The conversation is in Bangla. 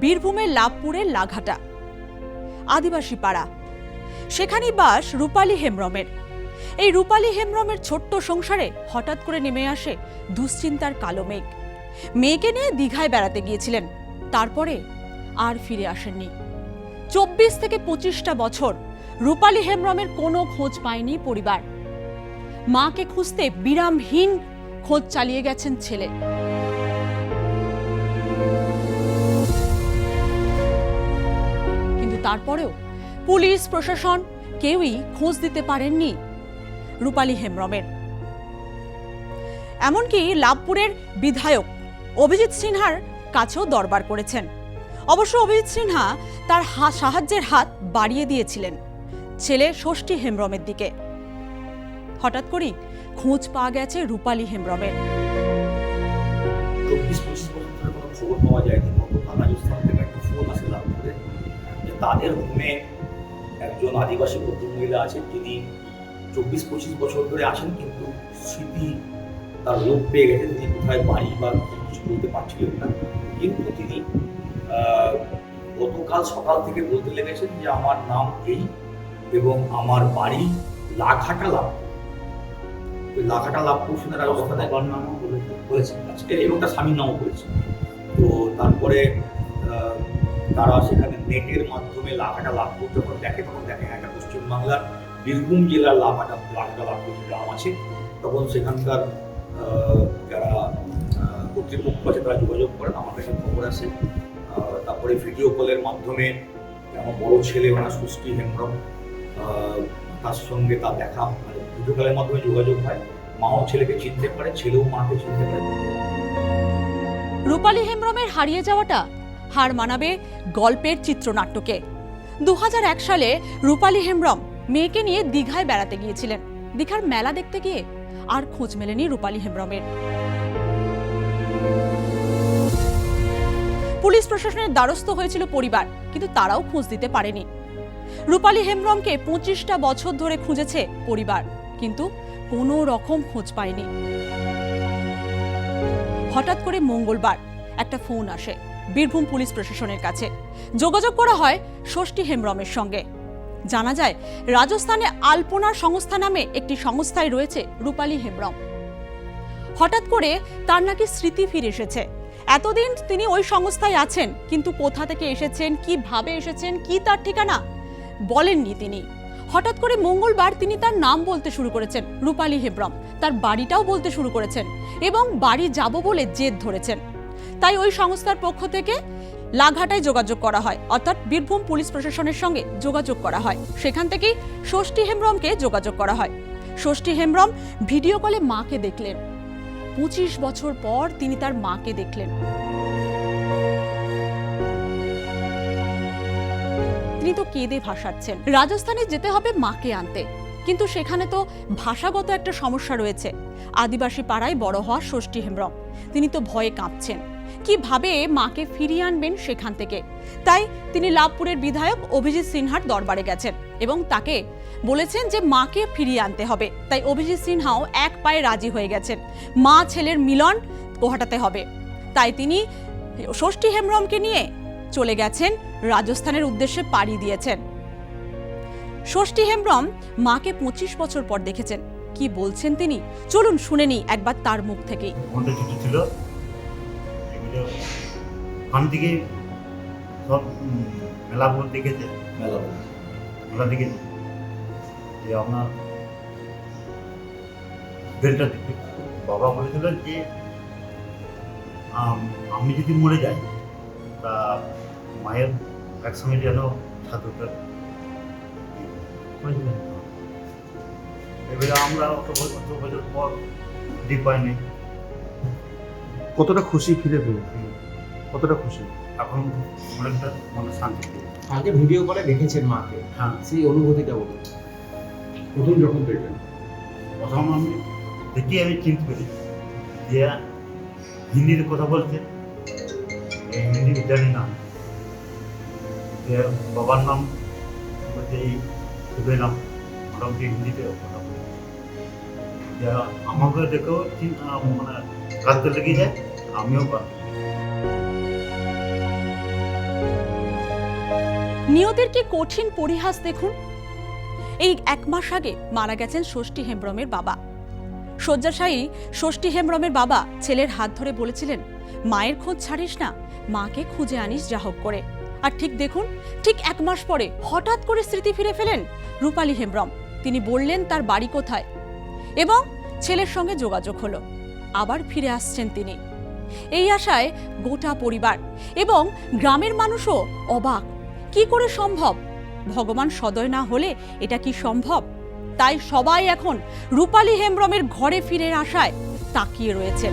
বীরভূমের লাভপুরের লাঘাটা। আদিবাসী পাড়া। সেখানেই বাস রূপালী হেমব্রমের। এই রূপালী হেমব্রমের ছোট্ট সংসারে হঠাৎ করে নেমে আসে দুশ্চিন্তার কালো মেঘ। মেয়েকে নিয়ে দীঘায় বেড়াতে গিয়েছিলেন। তারপরে আর ফিরে আসেননি। চব্বিশ থেকে পঁচিশটা বছর রূপালী হেমব্রমের কোনো খোঁজ পায়নি পরিবার। মাকে খুঁজতে বিরামহীন খোঁজ চালিয়ে গেছেন ছেলে। তারপরেও পুলিশ, প্রশাসন কেউই খোঁজ দিতে পারেননি রূপালী হেমব্রমের। এমনকি লাভপুরের বিধায়ক অভিজিৎ সিনহার কাছেও দরবার করেছেন। অবশ্য অভিজিৎ সিনহা তার সাহায্যের হাত বাড়িয়ে দিয়েছিলেন ছেলে ষষ্ঠী হেমব্রমের দিকে। হঠাৎ করেই খোঁজ পাওয়া গেছে রূপালী হেমব্রমের। পাওয়া তাদের হোমে একজন আদিবাসী ভদ্রমহিলা আছেন যিনি চব্বিশ পঁচিশ বছর ধরে আছেন কিন্তু স্মৃতি তার লোপ পেয়ে গেছে। তিনি কোথায় বাড়ি বা কিছু বলতে পারছিলেন না। কিন্তু তিনি গতকাল সকাল থেকে বলতে লেগেছেন যে আমার নাম এই এবং আমার বাড়ি লাখাটা লাভ লাখাটা লাভপুর শুনে রাজস্থানে নামও বলেছেন। আচ্ছা, এবং তার স্বামীর নামও বলেছেন। তো তারপরে তারা সেখানে নেটের মাধ্যমে লাখাটা লাভ করতে যখন দেখে তখন দেখে হ্যাঁ, একটা পশ্চিমবাংলার বীরভূম জেলার লাভাটা লাখাটা লাভ গ্রাম আছে। তখন সেখানকার যারা কর্তৃপক্ষ আছে তারা যোগাযোগ করেন আমার কাছে খবর আসে। তারপরে ভিডিও কলের মাধ্যমে আমার বড় ছেলে ওনার সুষ্টি হেমব্রম তার সঙ্গে তার দেখা মানে ভিডিও কলের মাধ্যমে যোগাযোগ হয়। মাও ছেলেকে চিনতে পারে ছেলেও মাকে চিনতে পারে। রূপালী হেমব্রমের হারিয়ে যাওয়াটা হার মানাবে গল্পের চিত্রনাট্যকে। দু সালে রূপালী হেমব্রম মেয়েকে নিয়ে দীঘায় বেড়াতে গিয়েছিলেন। দীঘার মেলা দেখতে গিয়ে আর খোঁজ মেলেনি রূপালী হেমব্রমের। পুলিশ প্রশাসনের দ্বারস্থ হয়েছিল পরিবার, কিন্তু তারাও খোঁজ দিতে পারেনি। রূপালী হেমব্রমকে পঁচিশটা বছর ধরে খুঁজেছে পরিবার, কিন্তু কোনো রকম খোঁজ পায়নি। হঠাৎ করে মঙ্গলবার একটা ফোন আসে। বীরভূম পুলিশ প্রশাসনের কাছে। যোগাযোগ করা হয় ষষ্ঠী হেমব্রমের সঙ্গে। জানা যায়, রাজস্থানে আলপনার সংস্থা নামে একটি সংস্থায় রয়েছে রূপালী হেমব্রম। হঠাৎ করে তার নাকি স্মৃতি ফিরে এসেছে। এতদিন তিনি ওই সংস্থায় আছেন, কিন্তু কোথা থেকে এসেছেন, কীভাবে এসেছেন, কি তার ঠিকানা বলেননি তিনি। হঠাৎ করে মঙ্গলবার তিনি তার নাম বলতে শুরু করেছেন, রূপালী হেমব্রম। তার বাড়িটাও বলতে শুরু করেছেন এবং বাড়ি যাব বলে জেদ ধরেছেন। তাই ওই সংস্থার পক্ষ থেকে লাঘাটায় যোগাযোগ করা হয়। অর্থাৎ বীরভূম পুলিশ প্রশাসনের সঙ্গে যোগাযোগ করা হয়। সেখান থেকেই ষষ্ঠী হেমব্রমকে যোগাযোগ করা হয়। ষষ্ঠী হেমব্রম ভিডিও কলে মাকে দেখলেন। পঁচিশ বছর পর তিনি তার মাকে দেখলেন। তিনি তো কেঁদে ভাসাচ্ছেন। রাজস্থানে যেতে হবে মাকে আনতে। কিন্তু সেখানে তো ভাষাগত একটা সমস্যা রয়েছে। আদিবাসী পাড়ায় বড় হওয়া ষষ্ঠী হেমব্রম। তিনি তো ভয়ে কাঁপছেন। কীভাবে মাকে ফিরিয়ে আনবেন সেখান থেকে। তাই তিনি লাভপুরের বিধায়ক অভিজিৎ সিনহার দরবারে গেছেন এবং তাকে বলেছেন যে মাকে ফিরিয়ে আনতে হবে। তাই অভিজিৎ সিনহাও এক পায়ে রাজি হয়ে গেছেন। মা ছেলের মিলন ঘটাতে হবে। তাই তিনি ষষ্ঠী হেমব্রমকে নিয়ে চলে গেছেন, রাজস্থানের উদ্দেশ্যে পাড়ি দিয়েছেন। ষষ্ঠী হেমব্রম মাকে পঁচিশ বছর পর দেখেছেন। কি বলছেন তিনি? চলুন শুনে নিই একবার তার মুখ থেকেই। ছিল। ওখান থেকে সব উম, মেলাগুলো দেখেছে মেলা মেলা দেখেছে যে আপনার বেলটা বাবা বলেছিল যে আমি যদি মরে যাই তা মায়ের একসঙ্গে যেন ঠাকুরটা এবারে আমরা অত বছর অত বছর পর দিক পাইনি কতটা খুশি ফিরে পেয়ে কতটা খুশি? এখন অনেকটা মনে শান্তি। আগে ভিডিও কলে দেখেছেন মাকে। হ্যাঁ। সেই অনুভূতিটা বলুন। প্রথম যখন দেখলেন? প্রথম আমি দেখি আমি চিন্তা করি যে হিন্দিতে কথা বলছে। হিন্দি জানি না যে বাবার নাম বলছে এই নাম। মোটামুটি হিন্দিতে কথা বলে যে আমাকে দেখেও মানে কাঁদতে লেগে যায়। কি কঠিন পরিহাস দেখুন? এই এক মাস আগে মারা গেছেন ষষ্ঠী হেমব্রমের বাবা। শয্যাশায়ী ষষ্ঠী হেমব্রমের বাবা ছেলের হাত ধরে বলেছিলেন, মায়ের খোঁজ ছাড়িস না, মাকে খুঁজে আনিস যা হোক করে। আর ঠিক দেখুন, ঠিক এক মাস পরে হঠাৎ করে স্মৃতি ফিরে ফেলেন রূপালী হেমব্রম। তিনি বললেন, তার বাড়ি কোথায়? এবং ছেলের সঙ্গে যোগাযোগ হলো। আবার ফিরে আসছেন তিনি। এই আশায় গোটা পরিবার এবং গ্রামের মানুষও অবাক। কি করে সম্ভব? ভগবান সদয় না হলে এটা কি সম্ভব? তাই সবাই এখন রূপালী হেমব্রমের ঘরে ফিরে আসায় তাকিয়ে রয়েছেন